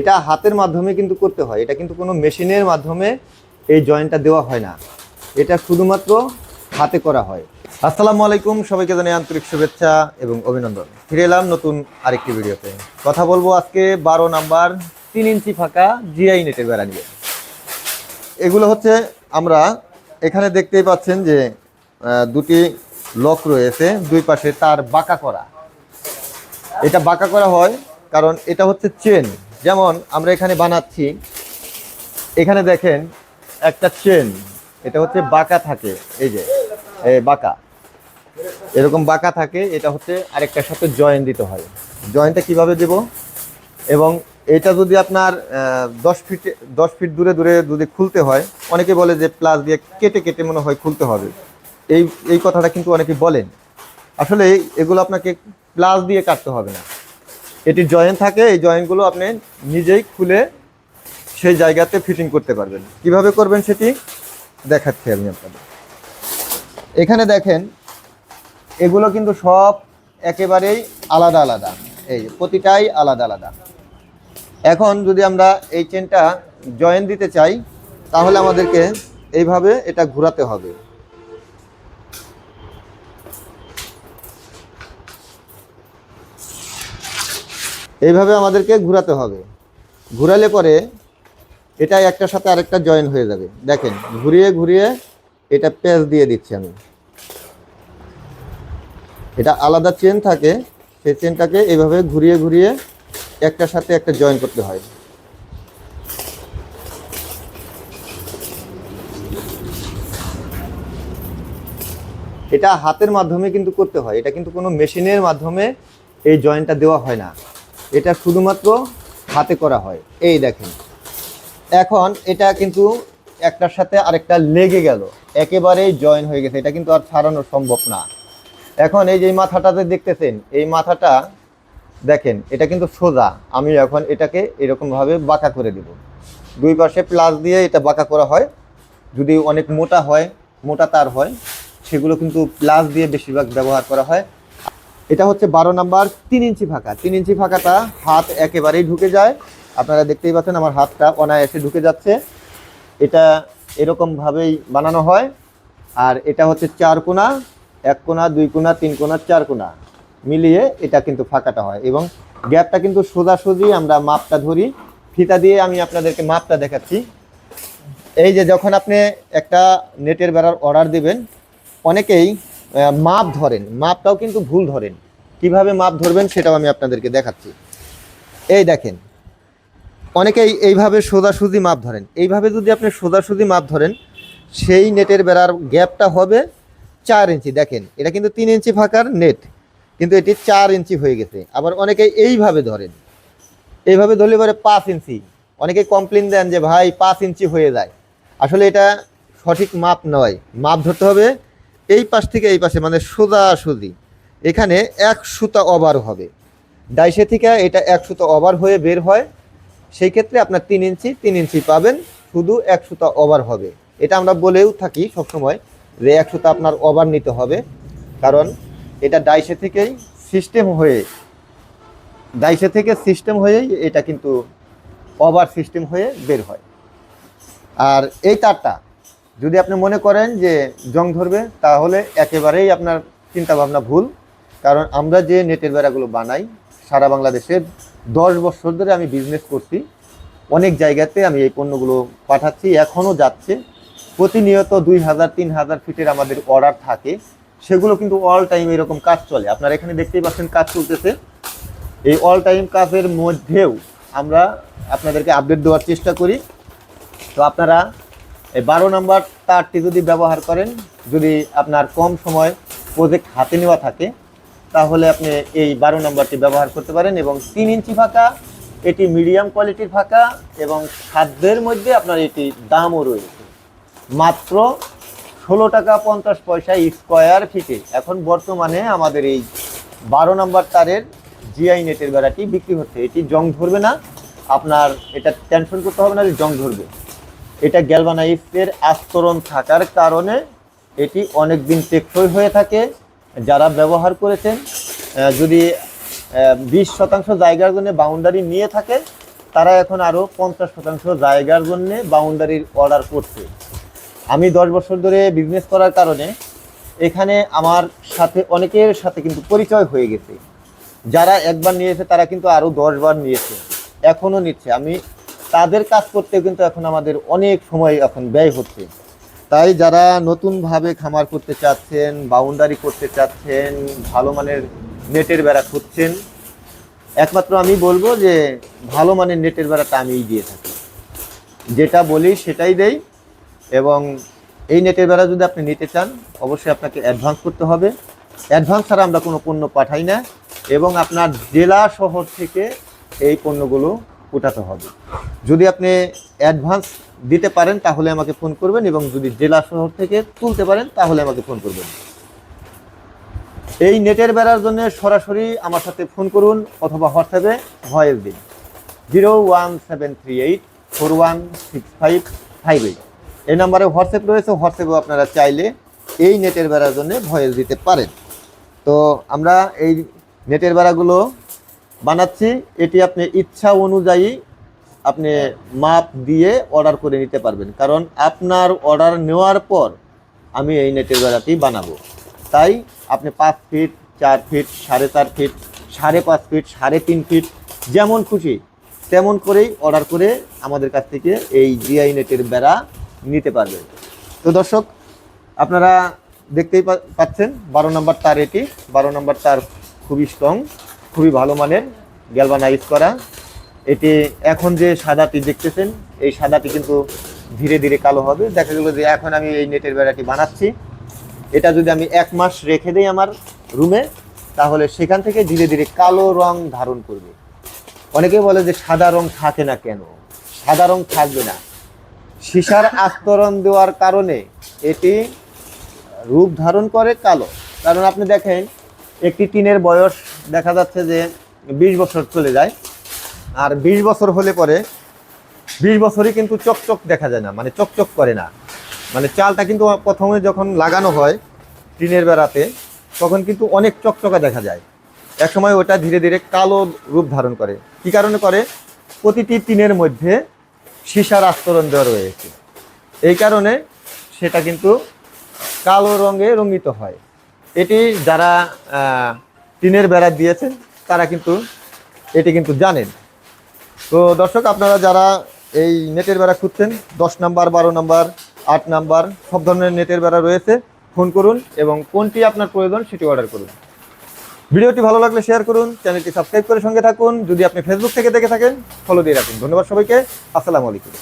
এটা হাতের মাধ্যমে কিন্তু করতে হয়। এটা কিন্তু কোনো মেশিনের মাধ্যমে এই জয়েন্টটা দেওয়া হয় না। এটা শুধুমাত্র হাতে করা হয়। আসসালামু আলাইকুম, সবাইকে জানাই আন্তরিক শুভেচ্ছা এবং অভিনন্দন। ফিরে এলাম নতুন আরেকটি ভিডিওতে। কথা বলব আজকে বারো নাম্বার তিন ইঞ্চি ফাঁকা জিআই নেটের বেড়া নিয়ে। এগুলো হচ্ছে আমরা এখানে দেখতেই পাচ্ছেন যে দুটি লক রয়েছে, দুই পাশে তার বাঁকা করা। এটা বাঁকা করা হয় কারণ এটা হচ্ছে চেন যেমন আমরা এখানে বানাচ্ছি, এখানে দেখেন একটা চেন এটা হচ্ছে বাঁকা থাকে, এই যে বাঁকা। এরকম বাঁকা থাকে, এটা হচ্ছে আরেকটার সাথে জয়েন দিতে হয়। জয়েনটা কীভাবে দেব? এবং এটা যদি আপনার দশ ফিট দশ ফিট দূরে দূরে যদি খুলতে হয়, অনেকে বলে যে প্লাস দিয়ে কেটে কেটে মনে হয় খুলতে হবে। এই এই কথাটা কিন্তু অনেকে বলেন। আসলে এগুলো আপনাকে প্লাস দিয়ে কাটতে হবে না। এটি জয়েন্ট থাকে, এই জয়েন্টগুলো আপনি নিজেই খুলে সেই জায়গাতে ফিটিং করতে পারবেন। কীভাবে করবেন সেটি দেখাচ্ছি আমি আপনাদের। এখানে দেখেন, এগুলো কিন্তু সব একেবারেই আলাদা আলাদা। এই প্রতিটাই আলাদা আলাদা। এখন যদি আমরা এই চেনটা জয়েন দিতে চাই, তাহলে আমাদেরকে এইভাবে এটা ঘোরাতে হবে। এইভাবে আমাদেরকে ঘোরাতে হবে। ঘোরালে পরে এটা একটার সাথে আরেকটা জয়েন হয়ে যাবে। দেখেন, ঘুরিয়ে ঘুরিয়ে এটা প্যাচ দিয়ে দিচ্ছি আমি। এটা আলাদা চেন থাকে, সেই চেনটাকে এইভাবে ঘুরিয়ে ঘুরিয়ে একটার সাথে একটা জয়েন করতে হয়। এটা হাতের মাধ্যমে কিন্তু করতে হয়। এটা কিন্তু কোনো মেশিনের মাধ্যমে এই জয়েন্টটা দেওয়া হয় না। এটা শুধুমাত্র হাতে করা হয়। এই দেখেন। এখন এটা কিন্তু একটার সাথে আরেকটা লেগে গেল। একেবারেই জয়েন হয়ে গেছে। এটা কিন্তু আর ছাড়ানো সম্ভব না। এখন এই যে মাথাটাতে দেখতেছেন, এই মাথাটা দেখেন, এটা কিন্তু সোজা। আমি এখন এটাকে এরকমভাবে বাঁকা করে দেব। দুই পাশে প্লাস দিয়ে এটা বাঁকা করা হয়। যদি অনেক মোটা হয়, মোটা তার হয়, সেগুলো কিন্তু প্লাস দিয়ে বেশিরভাগ ব্যবহার করা হয়। এটা হচ্ছে বারো নাম্বার তিন ইঞ্চি ফাঁকা। তিন ইঞ্চি ফাঁকাটা হাত একেবারেই ঢুকে যায়। আপনারা দেখতেই পাচ্ছেন আমার হাতটা অনায়াসে ঢুকে যাচ্ছে। এটা এরকমভাবেই বানানো হয়। আর এটা হচ্ছে চার কোনা এক কোনা দুই কোনা তিন কোনা চার কোনা মিলিয়ে এটা কিন্তু ফাঁকাটা হয়। এবং গ্যাপটা কিন্তু সোজাসুজি আমরা মাপটা ধরি। ফিতা দিয়ে আমি আপনাদেরকে মাপটা দেখাচ্ছি। এই যে যখন আপনি একটা নেটের বেড়ার অর্ডার দিবেন, অনেকেই মাপ ধরেন। মাপটাও কিন্তু ভুল ধরেন। কীভাবে মাপ ধরবেন সেটাও আমি আপনাদেরকে দেখাচ্ছি। এই দেখেন, অনেকেই এইভাবে সোজাসুজি মাপ ধরেন। এইভাবে যদি আপনি সোজাসুজি মাপ ধরেন, সেই নেটের বেড়ার গ্যাপটা হবে চার ইঞ্চি। দেখেন, এটা কিন্তু তিন ইঞ্চি ফাঁকার নেট, কিন্তু এটি চার ইঞ্চি হয়ে গেছে। আবার অনেকে এইভাবে ধরেন। এইভাবে ধরলে পরে পাঁচ ইঞ্চি। অনেকে কমপ্লেন দেন যে, ভাই, পাঁচ ইঞ্চি হয়ে যায়। আসলে এটা সঠিক মাপ নয়। মাপ ধরতে হবে এই পাশ থেকে এই পাশে মানে সোজা সোজাসুজি এখানে এক সুতা ওভার হবে। ডাইসে থেকে এটা এক সুতা ওভার হয়ে বের হয়। সেই ক্ষেত্রে আপনার তিন ইঞ্চি তিন ইঞ্চি পাবেন, শুধু এক সুতা ওভার হবে। এটা আমরা বলেও থাকি সবসময় যে এক সুতা আপনার ওভার নিতে হবে। কারণ এটা ডাইসে থেকেই সিস্টেম হয়ে, ডাইসে থেকে সিস্টেম হয়েই এটা কিন্তু ওভার সিস্টেম হয়ে বের হয়। আর এই তারটা যদি আপনি মনে করেন যে জং ধরবে, তাহলে একেবারেই আপনার চিন্তা ভাবনা ভুল। কারণ আমরা যে নেটের বেড়াগুলো বানাই, সারা বাংলাদেশে দশ বছর ধরে আমি বিজনেস করছি। অনেক জায়গাতে আমি এই পণ্যগুলো পাঠাচ্ছি, এখনও যাচ্ছে। প্রতিনিয়ত দুই হাজার, তিন হাজার ফিটের আমাদের অর্ডার থাকে। সেগুলো কিন্তু অল টাইম এরকম কাজ চলে। আপনারা এখানে দেখতেই পাচ্ছেন কাজ চলতেছে। এই অল টাইম কাজের মধ্যেও আমরা আপনাদেরকে আপডেট দেওয়ার চেষ্টা করি। তো আপনারা এই বারো নম্বর তারটি যদি ব্যবহার করেন, যদি আপনার কম সময় প্রজেক্ট হাতে নেওয়া থাকে, তাহলে আপনি এই বারো নম্বরটি ব্যবহার করতে পারেন এবং তিন ইঞ্চি ফাঁকা, এটি মিডিয়াম কোয়ালিটির ফাঁকা এবং খাদ্যের মধ্যে আপনার এটি দামও রয়েছে। মাত্র ষোলো টাকা পঞ্চাশ পয়সা স্কোয়ার ফিটে এখন বর্তমানে আমাদের এই বারো নম্বর তারের জিআই নেটের বেড়াটি বিক্রি হচ্ছে। এটি জং ধরবে না। আপনার এটা টেনশন করতে হবে না যে জং ধরবে। এটা গ্যালভানাইফের আস্তরণ থাকার কারণে এটি অনেক দিন টেকসই হয়ে থাকে। যারা ব্যবহার করেছেন যদি বিশ শতাংশ জায়গার জন্য বাউন্ডারি নিয়ে থাকে, তারা এখন আরও পঞ্চাশ শতাংশ জায়গার জন্য বাউন্ডারির অর্ডার করছে। আমি দশ বছর ধরে বিজনেস করার কারণে এখানে আমার সাথে, অনেকের সাথে কিন্তু পরিচয় হয়ে গেছে। যারা একবার নিয়েছে, তারা কিন্তু আরও দশবার নিয়েছে। এখনও নিচ্ছে। আমি তাদের কাজ করতে কিন্তু এখন আমাদের অনেক সময় এখন ব্যয় হচ্ছে। তাই যারা নতুনভাবে খামার করতে চাচ্ছেন বাউন্ডারি করতে চাচ্ছেন, ভালো মানের নেটের বেড়া খুঁজছেন, একমাত্র আমি বলব যে ভালো মানের নেটের বেড়াটা আমিই দিয়ে থাকি। যেটা বলি সেটাই দেই এবং এই নেটের বেড়া যদি আপনি নিতে চান, অবশ্যই আপনাকে অ্যাডভান্স করতে হবে। অ্যাডভান্স ছাড়া আমরা কোনো পণ্য পাঠাই না এবং আপনার জেলা শহর থেকে এই পণ্যগুলো উঠাতে হবে। যদি আপনি অ্যাডভান্স দিতে পারেন, তাহলে আমাকে ফোন করবেন এবং যদি জেলা শহর থেকে তুলতে পারেন, তাহলে আমাকে ফোন করবেন। এই নেটের বেড়ার জন্য সরাসরি আমার সাথে ফোন করুন অথবা হোয়াটসঅ্যাপে ভয়েস দিন। Zero one seven three eight four one six five five eight. এই নাম্বারে হোয়াটসঅ্যাপ রয়েছে, হোয়াটসঅ্যাপেও আপনারা চাইলে এই নেটের বেড়ার জন্য ভয়েস দিতে পারেন। তো আমরা এই নেটের বেড়াগুলো বানাচ্ছি, এটি আপনি ইচ্ছা অনুযায়ী আপনি মাপ দিয়ে অর্ডার করে নিতে পারবেন। কারণ আপনার অর্ডার নেওয়ার পর আমি এই নেটের বেড়াটি বানাবো। তাই আপনি পাঁচ ফিট চার ফিট সাড়ে চার ফিট সাড়ে পাঁচ ফিট সাড়ে তিন ফিট যেমন খুশি, তেমন করেই অর্ডার করে আমাদের কাছ থেকে এই জিআই নেটের বেড়া নিতে পারবেন। তো দর্শক, আপনারা দেখতেই পাচ্ছেন, বারো নম্বর তার এটি, বারো নম্বর তার খুবই স্ট্রং খুবই ভালো মানের গ্যালভানাইজ করা। এটি এখন যে সাদাটি দেখতেছেন, এই সাদাটি কিন্তু ধীরে ধীরে কালো হবে। দেখা গেল যে এখন আমি এই নেটের বেড়াটি বানাচ্ছি। এটা যদি আমি এক মাস রেখে দিই আমার রুমে, তাহলে সেখান থেকে ধীরে ধীরে কালো রং ধারণ করবে। অনেকে বলে যে সাদা রং থাকে না কেন? সাদা রং থাকবে না। সীসার আস্তরণ দেওয়ার কারণে এটি রূপ ধারণ করে কালো। কারণ আপনি দেখেন, একটি টিনের বয়স দেখা যাচ্ছে যে বিশ বছর চলে যায়। আর বিশ বছর হলে পরে বিশ বছরই কিন্তু চকচক দেখা যায় না মানে চকচক করে না। মানে চালটা কিন্তু প্রথমে যখন লাগানো হয় টিনের বেড়াতে, তখন কিন্তু অনেক চকচকা দেখা যায়। এক সময় ওটা ধীরে ধীরে কালো রূপ ধারণ করে। কি কারণে করে? প্রতিটি টিনের মধ্যে সীসার আস্তরণ দেওয়া রয়েছে। এই কারণে সেটা কিন্তু কালো রঙে রঙিত হয়। এটি যারা টিনের বেড়া দিয়েছেন, তারা কিন্তু এটি কিন্তু জানেন। তো দর্শক, আপনারা যারা এই নেটের বেড়া খুঁজছেন, দশ নাম্বার, বারো নাম্বার, আট নাম্বার, সব ধরনের নেটের বেড়া রয়েছে, ফোন করুন এবং কোনটি আপনার প্রয়োজন সেটি অর্ডার করুন। ভিডিওটি ভালো লাগলে শেয়ার করুন, চ্যানেলটি সাবস্ক্রাইব করে সঙ্গে থাকুন। যদি আপনি ফেসবুক থেকে দেখে থাকেন ফলো দিয়ে রাখুন। ধন্যবাদ সবাইকে। আসসালামু আলাইকুম।